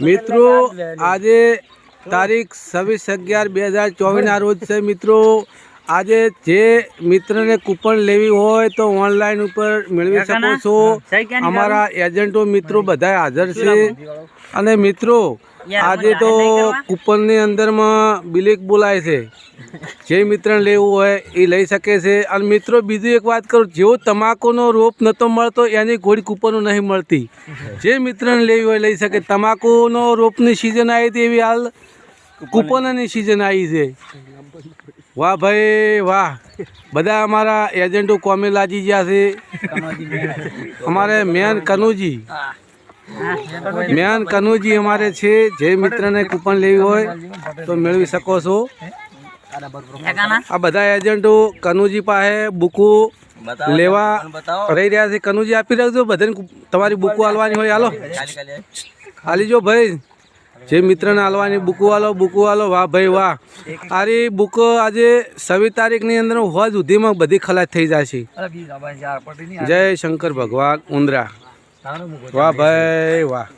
મિત્રો આજે તારીખ છવ્વીસ અગિયાર બે હજાર ચોવીસના રોજ છે મિત્રો. આજે જે મિત્રને કૂપન લેવી હોય તો ઓનલાઈન ઉપર મેળવી શકો છો. અમારા એજન્ટો મિત્રો બધા હાજર છે. અને મિત્રો આજે તો કૂપનની અંદરમાં બિલેક બોલાય છે. જે મિત્રને લેવું હોય એ લઈ શકે છે. અને મિત્રો બીજી એક વાત કરું જેવો તમાકુનો રોપ નહોતો મળતો એની ઘોડી કૂપનો નહીં મળતી. જે મિત્રને લેવી હોય લઈ શકે. તમાકુનો રોપની સિઝન આવી હતી એવી હાલ. કૂપનની. સિઝન આવી છે. વાહ ભાઈ વાહ. બધા અમારા એજન્ટો કોમે જ્યાં ગયા છે. અમારે મેન કનુજી. મેન કનુજી અમારે છે જે મિત્રને કૂપન લેવી હોય તો મેળવી શકો છો. આ બધા એજન્ટો કનુજી પાસે બુકો લેવા રહી રહ્યા છે. કનુજી આપી રાખજો બધાને તમારી બુકો હાલવાની હોય હાલો. હાલી જો ભાઈ. જે મિત્રને હાલવાની બુકો વાલો બુકો વાલો વાહ ભાઈ વાહ. આરી બુકો આજે છવ્વીસ તારીખની અંદર હોજ સુધીમાં બધી ખલાસ થઈ જાય છે જય શંકર ભગવાન ઉંદરા. વાહ ભાઈ વાહ.